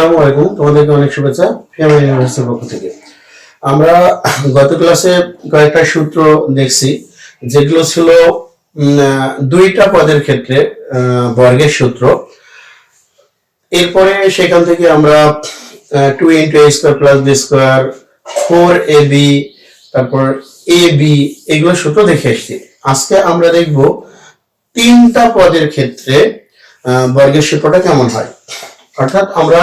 আসসালামু আলাইকুম। তোমাদেরকে অনেক শুভেচ্ছা। ফিয়ামা ইউনিভার্সিটির পক্ষ থেকে। আমরা গত ক্লাসে কয়েকটা সূত্র দেখছি, যেগুলো ছিল দুইটা পদের ক্ষেত্রে বর্গের সূত্র। এরপরে সেখান থেকে আমরা two into A square plus B square four A B তারপর এ বি এগুলো সূত্র দেখে এসেছি। আজকে আমরা দেখব তিনটা পদের ক্ষেত্রে বর্গের সূত্রটা কেমন হয়। অর্থাৎ আমরা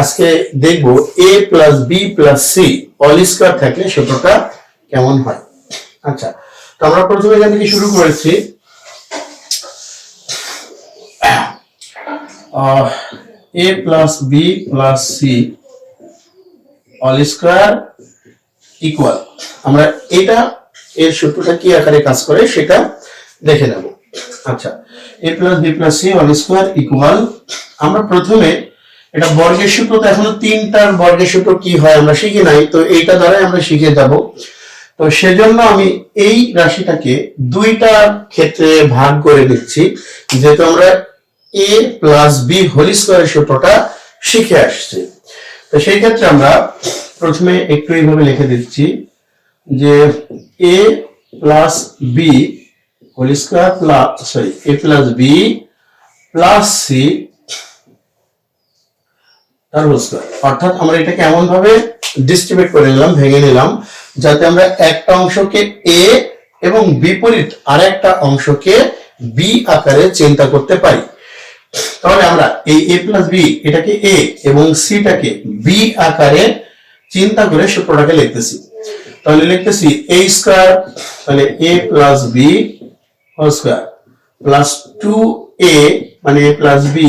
আজকে দেখব A plus B plus C all square থাকলে সূত্রটা কেমন হয়? আচ্ছা তো আমরা প্রথমে এখান থেকে শুরু করেছি। A plus B plus C all square equal আমরা এটা এর সূত্রটা কি আকারে কাজ করে সেটা দেখে নেব। আচ্ছা A plus B plus C all square equal আমরা প্রথমে এটা বর্গের সূত্র, তো এখনও তিনটার বর্গের সূত্র কি হয় আমরা শিখি নাই, তো এইটা দ্বারাই আমরা শিখে যাব। তো সেজন্য আমি এই রাশিটাকে দুইটা ক্ষেত্রে ভাগ করে দিচ্ছি যেহেতু আমরা এ প্লাস বি হোল স্কোয়ারের সূত্রটা শিখে আসছি। তো সেই ক্ষেত্রে আমরা প্রথমে একটু এইভাবে লিখে দিচ্ছি যে A plus B whole square plus sorry A plus B plus C তার হোল স্কোয়ার অর্থাৎ আমরা এটাকে এমন ভাবে ডিস্ট্রিবিউট করে নিলাম, ভেঙে নিলাম, যাতে আমরা একটা অংশকে এ এবং বিপরীত আরেকটা অংশকে বি আকারে চিন্তা করতে পারি। তাহলে আমরা এই এ প্লাস বি এটাকে এ এবং সিটাকে বি আকারে চিন্তা করে সূত্রটাকে লিখতেছি। তাহলে লিখতেছি এ স্কোয়ার তাহলে A plus B whole square plus two A মানে A plus B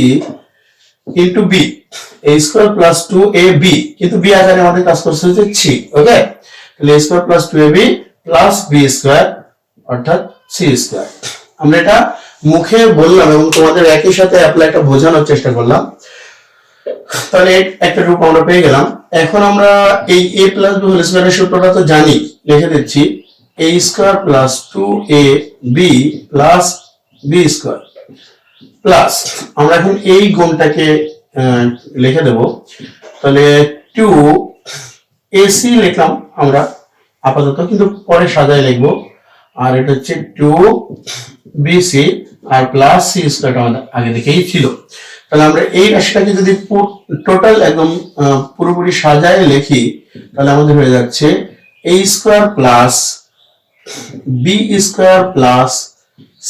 into B A square plus two A B কিন্তু বি আকারে আমাদের কাজ করছে হচ্ছে সি ওকে তাহলে A square plus two A B plus B square অর্থাৎ C square আমরা এটা মুখে বললাম এবং তোমাদের একই সাথে অ্যাপ্লাইটা বোঝানোর চেষ্টা করলাম। তাহলে একটা রূপ আমরা পেয়ে গেলাম। এখন আমরা এই এ প্লাস বি হোল স্কোয়ারের সূত্রটা তো জানি, লিখে দিচ্ছি। A square plus two A B plus B square plus আমরা এখন এই গুণটাকে লিখে দেব। তাহলে টু এসি লিখলাম আমরা, আপাতত কিন্তু পরে সাজায় লিখব। আর এটা হচ্ছে টু বিসি আর প্লাস সি স্কোয়ারটা আমাদের আগে থেকেই ছিল। তাহলে আমরা এই রাশিটাকে যদি টোটাল একদম পুরোপুরি সাজায় লিখি, তাহলে আমাদের হয়ে যাচ্ছে A square plus B square plus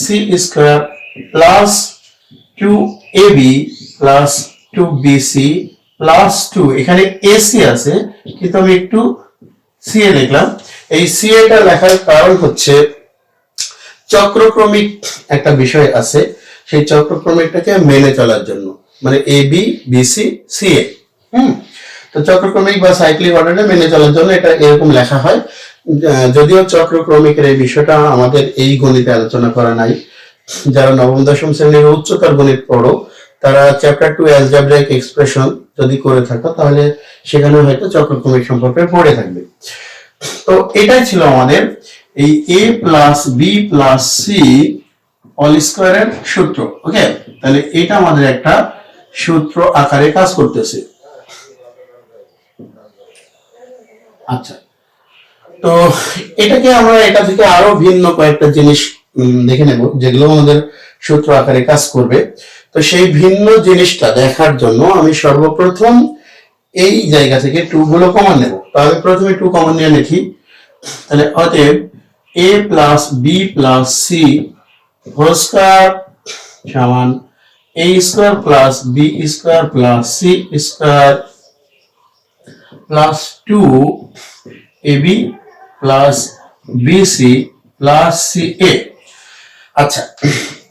C square plus two A B plus two BC plus two এখানে এসি আছে, কিন্তু আমি একটু সিএ লিখলাম। এই সিএটা লেখার কারণ হচ্ছে চক্রক্রমিক একটা বিষয় আছে, সেই চক্রক্রমিকটাকে মেনে চলার জন্য। মানে A B BC C A হুম? তো চক্রক্রমিক বা সাইক্লিক অর্ডারে মেনে চলার জন্য এটা এরকম লেখা হয়। যদিও চক্রক্রমিকের এই বিষয়টা আমাদের এই গণিতে আলোচনা করা নাই যারা নবম, দশম শ্রেণির উচ্চতর গণিত পড়ো, তারা চ্যাপ্টার টু অ্যালজাব্রাইক এক্সপ্রেশন যদি করে থাকো, তাহলে সেখানে হয়তো চক্রক্রমিক সম্পর্কে পড়ে থাকবে। তো এটাই ছিল আমাদের এই A plus B plus C all স্কোয়ারের সূত্র ওকে তাহলে এটা আমাদের একটা সূত্র আকারে কাজ করতেছে। আচ্ছা তো এটাকে আমরা এটা থেকে আরও ভিন্ন কয়েকটা জিনিস দেখে নেব যেগুলো আমাদের সূত্র আকারে কাজ করবে। তো সেই ভিন্ন জিনিসটা দেখার জন্য আমি সর্বপ্রথম এই জায়গা থেকে টু গুলো কমন নেব। তো আমি প্রথমে টু কমন নিয়ে লিখি। তাহলে অতএব A plus B plus C whole square সমান A square plus B square plus C square plus two A B plus B C plus C A আচ্ছা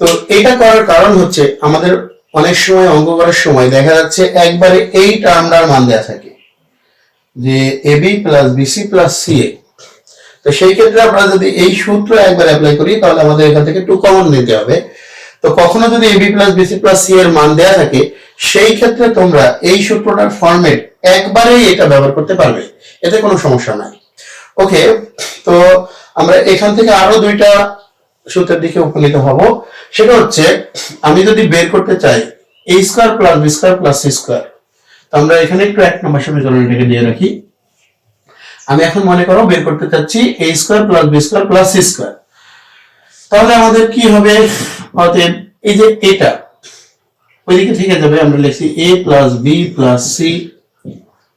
তো এটা করার কারণ হচ্ছে আমাদের অনেক সময় অঙ্ক করার সময় দেখা যাচ্ছে একবারে এই টার্মটার মান দেওয়া থাকে, যে A B plus BC plus C A তো সেই ক্ষেত্রে আমরা যদি এই সূত্র একবার অ্যাপ্লাই করি, তাহলে আমাদের এখান থেকে টু কমন নিতে হবে। তো কখনো যদি AB plus BC plus C এর মান দেয়া থাকে, সেই ক্ষেত্রে তোমরা এই সূত্রটার ফরম্যাট একবারেই এটা ব্যবহার করতে পারবে, এতে কোনো সমস্যা নাই। ওকে তো আমরা এখান থেকে আরও দুইটা সূত্রের দিকে উপনীত হব। সেটা হচ্ছে, আমি যদি বের করতে চাই A square plus B square plus C square তো আমরা এখানে একটু এক নম্বর সমীকরণ এটাকে দিয়ে রাখি। আমি এখন মনে করো বের করতে চাচ্ছি A square plus B square plus C square তাহলে আমাদের কি হবে? অতএব এই যে এটা, ওইদিকে থেকে যাবে, আমরা লিখছি A plus B plus C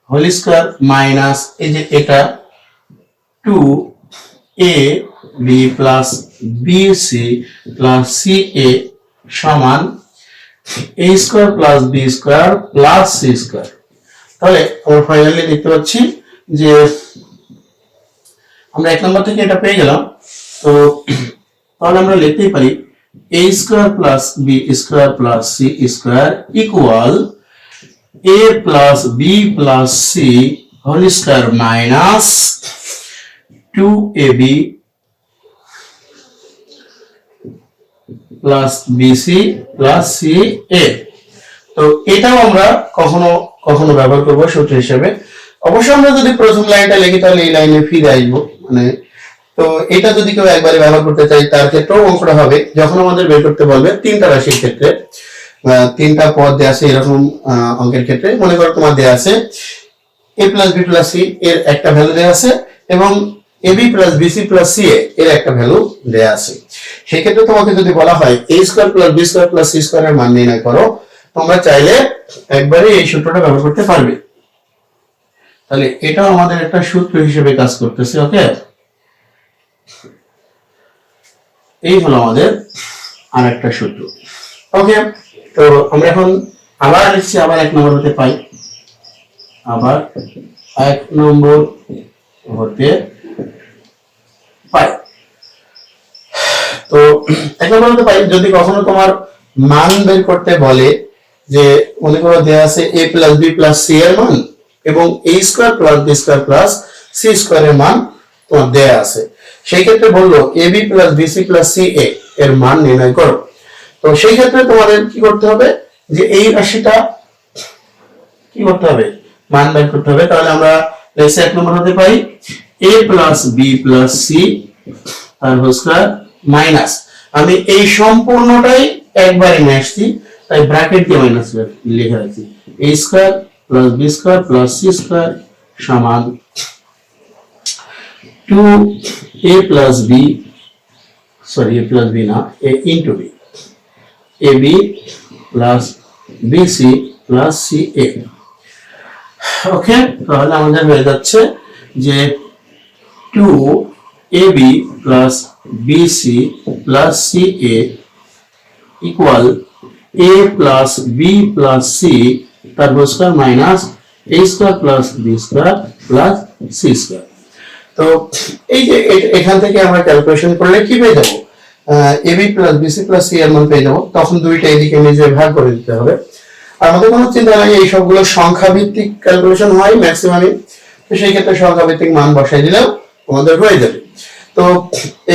whole square minus এই যে এটা two A B plus B C plus C A সমান A square plus B square plus C square তাহলে আমরা ফাইনালি দেখতে পাচ্ছি যে আমরা এক নম্বর থেকে এটা পেয়ে গেলাম। তো তাহলে আমরা লিখতেই পারি A square plus B square plus C square equal A plus B plus C whole square minus two A B plus BC plus C A তো এটাও আমরা কখনো কখনো ব্যবহার করব সূত্র হিসেবে। অবশ্য আমরা যদি প্রথম লাইনটা লিখি, তাহলে এই লাইনে ফিরে আসব। মানে তো এটা যদি কেউ একবারে ব্যবহার করতে চাই তার ক্ষেত্রেও অঙ্কটা হবে। যখন আমাদের বের করতে বলবে তিনটা রাশির ক্ষেত্রে তিনটা পদ দেওয়া আছে এরকম অঙ্কের ক্ষেত্রে। মনে করো তোমার দেওয়া আছে A plus B plus C এর একটা ভ্যালু দেওয়া আছে, এবং A B plus BC plus C এর একটা ভ্যালু দেওয়া আছে। সেক্ষেত্রে তোমাকে যদি বলা হয় A square plus B square plus C square এর মান নির্ণয় করো, তোমরা চাইলে একবারে এই সূত্রটা ব্যবহার করতে পারবে। তাহলে এটাও আমাদের একটা সূত্র হিসেবে কাজ করতেছে ওকে এই হলো আমাদের আর একটা সূত্র। ওকে তো আমরা এখন আবার লিখছি আবার এক নম্বর হতে পাই। আবার এক নম্বর হতে পাই তো এক নম্বর হতে পাই যদি কখনো তোমার মান বের করতে বলে যে, মনে করো দেওয়া আছে A plus B plus C এর মান এবং A square plus B square plus C স্কোয়ারের মান তোমার দেয়া আছে। সেই ক্ষেত্রে বলল A B plus plus C A এর মান নির্ণয় করো। তো সেই ক্ষেত্রে তোমাদের কি করতে হবে? যে এই রাশিটা কি করতে হবে? মান বের করতে হবে। তাহলে আমরা লেখছি এক নম্বর হতে পারি A plus B plus C whole square minus আমি এই সম্পূর্ণটাই একবারে নিয়ে আসছি, তাই ব্র্যাকেট দিয়ে মাইনাস লিখে রাখছি। A square plus B square plus C square সমান two A plus B sorry A plus B না A into B A B plus B C plus C A okay তাহলে আমাদের হয়ে যাচ্ছে যে two A B plus B C plus C A equal A plus B plus C তার whole square minus A square plus B square plus C square তো এই যে এখান থেকে আমরা ক্যালকুলেশন করলে কি পেয়ে যাব? A B plus BC plus C এর মান পেয়ে যাব। তখন দুইটা এদিকে নিজে ভাগ করে দিতে হবে। আমাদের কোনো চিন্তা নাই, এই সবগুলো সংখ্যা ভিত্তিক ক্যালকুলেশন হয় ম্যাক্সিমামই তো সেই ক্ষেত্রে সংখ্যা ভিত্তিক মান বসাই দিলেও আমাদের হয়ে যাবে। তো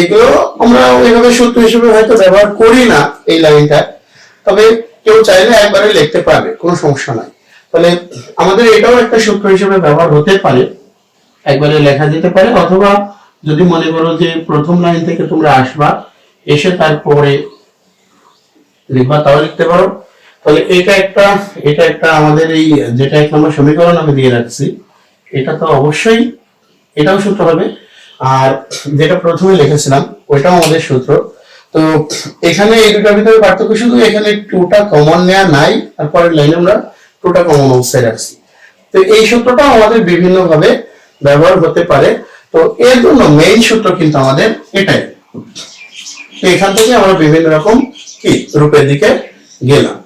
এগুলো আমরা ওইভাবে সূত্র হিসেবে হয়তো ব্যবহার করি না এই লাইনটা। তবে কেউ চাইলে একবারে লিখতে পারবে, কোনো সমস্যা নাই। তাহলে আমাদের এটাও একটা সূত্র হিসেবে ব্যবহার হতে পারে, একবারে লেখা যেতে পারে, অথবা যদি মনে করো যে প্রথম লাইন থেকে তোমরা আসবা, এসে তারপরে লিখবা, তাও লিখতে পারো। তাহলে এটা একটা এটা একটা আমাদের এই যেটা এক নম্বর সমীকরণ আমি দিয়ে রাখছি, এটা তো অবশ্যই, এটাও সূত্র হবে। আর যেটা প্রথমে লিখেছিলাম, ওইটাও আমাদের সূত্র। তো এখানে এই দুটার ভিতরে পার্থক্য শুধু এখানে টুটা কমন নেওয়া নাই আর পরের লাইনে আমরা টুটা কমন অবস্থায় রাখছি। তো এই সূত্রটা আমাদের বিভিন্ন ভাবে ব্যবহার হতে পারে। তো এর জন্য মেইন সূত্র কিন্তু আমাদের এটাই। এখান থেকে আমরা বিভিন্ন রকম কি রূপের দিকে গেলাম।